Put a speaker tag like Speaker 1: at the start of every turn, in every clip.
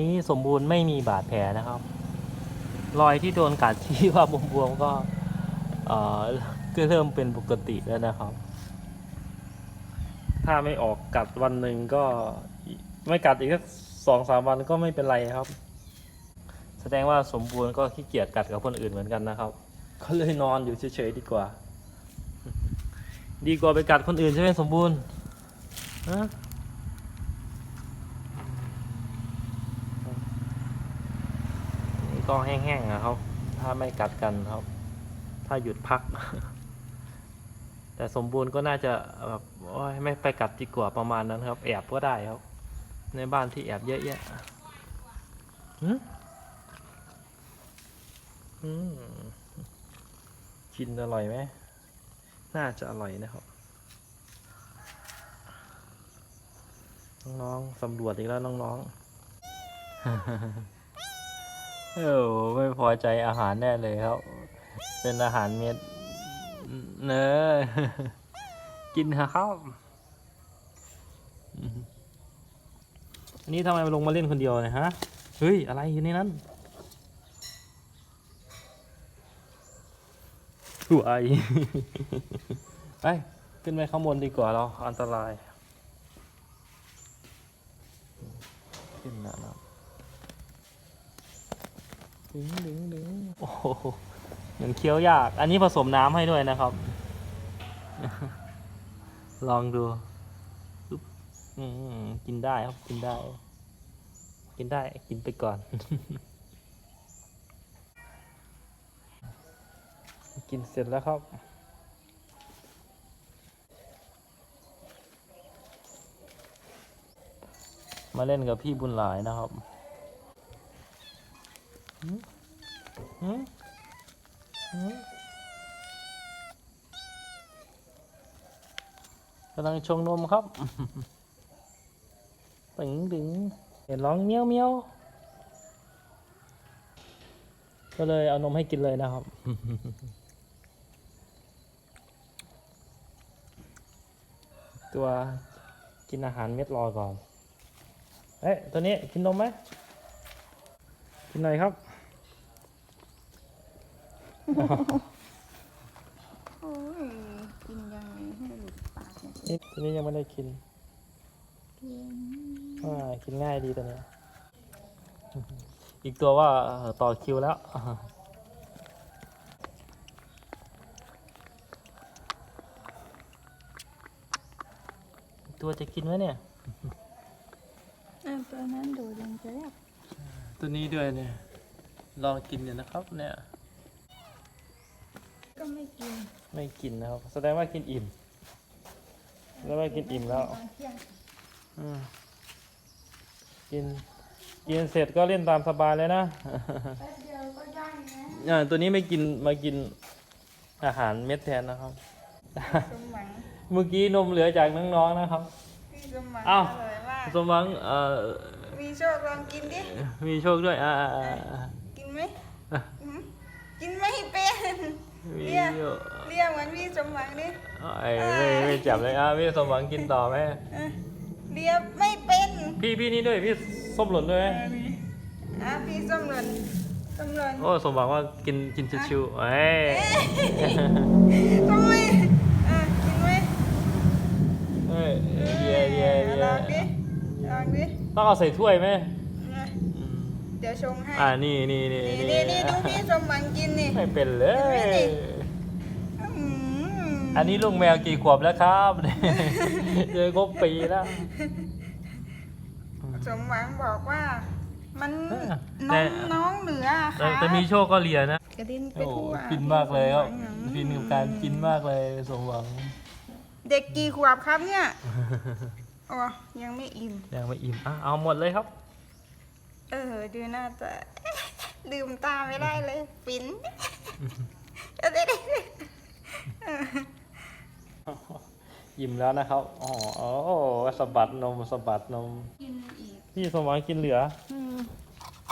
Speaker 1: นี้สมบูรณ์ไม่มีบาดแผลนะครับ รอยที่โดนกัดที่ว่าบวมๆก็เอ่อก็เริ่มเป็นปกติแล้วนะครับ ถ้าไม่ออกกัดวันหนึ่งก็ไม่กัดอีกสักสองสามวันก็ไม่เป็นไรครับ แสดงว่าสมบูรณ์ก็ขี้เกียจกัดกับคนอื่นเหมือนกันนะครับ ก็เลยนอนอยู่เฉยๆดีกว่า ดีกว่าไปกัดคนอื่นใช่ไหมสมบูรณ์ฮะ ก็แห้งๆนะครับ ถ้าไม่กัดกันครับ ถ้าหยุดพัก แต่สมบูรณ์ก็น่าจะแบบโอ้ยไม่ไปกัดดีกว่าประมาณนั้นครับ แอบก็ได้ครับ ในบ้านที่แอบเยอะแยะหืมอืมกินอร่อยไหม น่าจะอร่อยนะครับน้องๆสำรวจอีกแล้วน้องๆ เออไม่พอใจอาหารแน่เลยครับ เป็นอาหารเม็ดเนอะกินเถอะครับอันนี้ทำไมลงมาเล่นคนเดียวเนี่ยฮะ เฮ้ย อะไรอยู่ในนั้นหัวไอไปขึ้นไปข้างบนดีกว่าเรา อันตราย ขึ้นนะนะ ดึงดึงดึงโอ้โหยังเคี้ยวยาก อันนี้ผสมน้ำให้ด้วยนะครับ ลองดูอืมกินได้ครับกินได้ กินได้กินไปก่อน กินเสร็จแล้วครับมาเล่นกับพี่บุญหลายนะครับหืม หืมหืมกำลังชงนมครับตึงดึงเห็นร้องเมี้ยวเมี้ยวก็เลยเอานมให้กินเลยนะครับ ตัวกินอาหารเม็ดรอก่อน เอ้ยตัวนี้กินนมไหมกินหน่อยครับ
Speaker 2: โอ้ยกินยังไงให้หลุดปากเนี่ย
Speaker 1: นี่ตัวนี้ยังไม่ได้กิน
Speaker 2: กิน
Speaker 1: อ่ากินง่ายดีตัวเนี้ยอีกตัวว่าเอ่อต่อคิวแล้วตัวจะกินไหมเนี่ย
Speaker 2: เออตัวนั้นดูยังจะแรก
Speaker 1: ตัวนี้ด้วยเนี่ยลองกินเนี่ยนะครับเนี่ย
Speaker 2: ก็ไม่กิน
Speaker 1: ไม่กินนะครับ แสดงว่ากินอิ่มแสดงว่ากินอิ่มแล้ว
Speaker 2: ตอนเที่ยง
Speaker 1: อืมกิน กินเสร็จก็เล่นตามสบายเลยนะ
Speaker 2: แป๊บเดียวก็ย่างนะ
Speaker 1: อ่าตัวนี้ไม่กินมากินอาหารเม็ดแทนนะครับ
Speaker 2: สมหวัง
Speaker 1: เมื่อกี้นมเหลือจากน้องๆนะครับ
Speaker 2: พี่สมหวัง
Speaker 1: อ้าว
Speaker 2: อร่อยมาก
Speaker 1: สมหวังเอ่อ
Speaker 2: มีโชคลองกินดิ
Speaker 1: มีโชคด้วยอ่าอ่าอ่า
Speaker 2: กินไหมอืมกินไม่เป็น
Speaker 1: มี
Speaker 2: เรียก
Speaker 1: อยู่
Speaker 2: เรียกเหมือนพี่สมหวังดิ
Speaker 1: ไอ้ไม่ไม่จับเลยอะพี่สมหวังกินต่อไหม
Speaker 2: เออเรียกไม่เป็น
Speaker 1: พี่พี่นี่ด้วยพี่ส้มหล่นด้วยไหม
Speaker 2: อะพี่ส้มหล่นส้มหล่น
Speaker 1: โอ้สมหวังว่ากินกินชิวๆเอ้ย
Speaker 2: ทำไมอะกินไหม
Speaker 1: เอ้ยเดียเดียเดี
Speaker 2: ล
Speaker 1: ย
Speaker 2: องดิลองดิ
Speaker 1: ต้องเอาใส่ถ้วยไหม
Speaker 2: อะ
Speaker 1: อืม
Speaker 2: เดี๋ยวชงให้
Speaker 1: อ่านี่นี่นี่
Speaker 2: นี่นี่นี่ดูพี่สมหวังกินนี่
Speaker 1: ไม่เป็นเล
Speaker 2: เห็นไหม
Speaker 1: ย
Speaker 2: นี่อืม
Speaker 1: อันนี้ลุงแมวกี่ขวบแล้วครับเจอครบปีแล้ว
Speaker 2: สมหวังบอกว่า มัน
Speaker 1: เออ
Speaker 2: น้
Speaker 1: แต่
Speaker 2: องน้องเหลือ
Speaker 1: แต่
Speaker 2: ค่ะ
Speaker 1: แต่มีโชคก็เลียนะ
Speaker 2: กระดินไป
Speaker 1: โอ้
Speaker 2: ทั่ว
Speaker 1: ฟินมากเลยครับ
Speaker 2: อืม
Speaker 1: ฟินกับการกินมากเลยสมหวัง
Speaker 2: เด็กกี่ขวบครับเนี่ยอ๋อยังไม่อิ่ม
Speaker 1: ยังไม่อิ่มอะเอาหมดเลยครับ
Speaker 2: เออ ดูหน้าตาลืมตาไม่ได้เลย ฟินเดี๋ยวเดี๋ยวเดี๋ยวเออ
Speaker 1: อิ่มแล้วนะครับ อ๋อโอ้สะบัดนมสะบัดนม
Speaker 2: กินอีก
Speaker 1: พี่สมหวังกินเหลือ
Speaker 2: อืม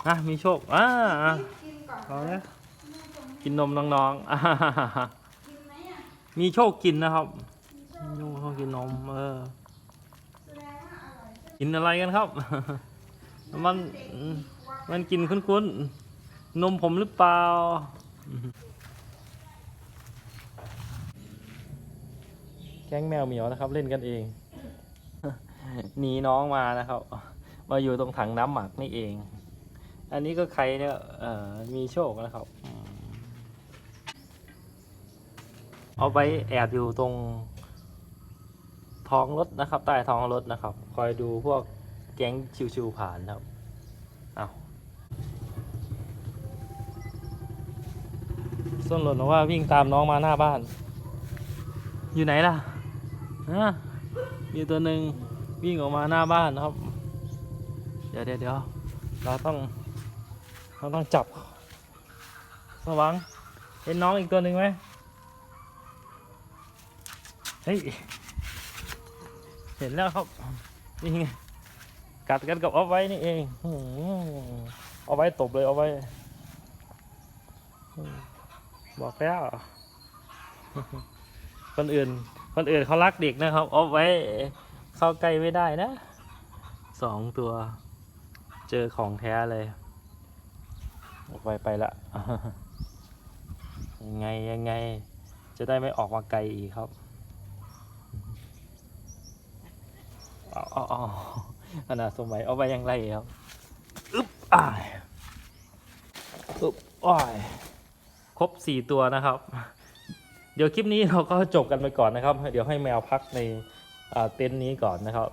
Speaker 1: อะมีโชคอ่าอะ
Speaker 2: กินก่อน
Speaker 1: เอาเลยกินนมน้องๆอ่า
Speaker 2: กินไหมอะ
Speaker 1: มีโชคกินนะครับมีโชคกินนมเออ
Speaker 2: แสดงว่าอร่อย
Speaker 1: กินอะไรกันครับ
Speaker 2: ม
Speaker 1: มัน มันกินคุ้นๆ นมผมหรือเปล่า ก๊งแมวเหมียวนะครับ เล่นกันเองหนีน้องมานะครับ มาอยู่ตรงถังน้ำหมักนี่เอง อันนี้ก็ใครเนี่ยเอ่อมีโชคนะครับอืมเอาไปแอบอยู่ตรงท้องรถนะครับ ใต้ท้องรถนะครับ คอยดูพวกแก๊งชิวๆผ่านนะครับเอาส้นหล่นบอกว่าวิ่งตามน้องมาหน้าบ้าน อยู่ไหนล่ะ ฮะมีตัวหนึ่งวิ่งออกมาหน้าบ้านนะครับ เดี๋ยวเดี๋ยวเดี๋ยวเราต้องเราต้องจับสว่างเห็นน้องอีกตัวหนึ่งไหมเฮ้ยเห็นแล้วครับนี่ไงกัดกันกับเอาไว้นี่เองอื้อหือเอาไว้ตบเลยเอาไว้ บอกแล้วคนอื่น คนอื่นเขารักเด็กนะครับเอาไว้เข้าใกล้ไม่ได้นะสองตัวเจอของแท้เลยออกไปไปละยังไงยังไง จะได้ไม่ออกมาไกลอีกครับเอาเอาเอาขนาดสมัยเอาไปยังไรครับอึ๊บอ้ายอึ๊บอ้ายครบสี่ตัวนะครับ เดี๋ยวคลิปนี้เราก็จบกันไปก่อนนะครับ เดี๋ยวให้แมวพักในเต็นท์นี้ก่อนนะครับ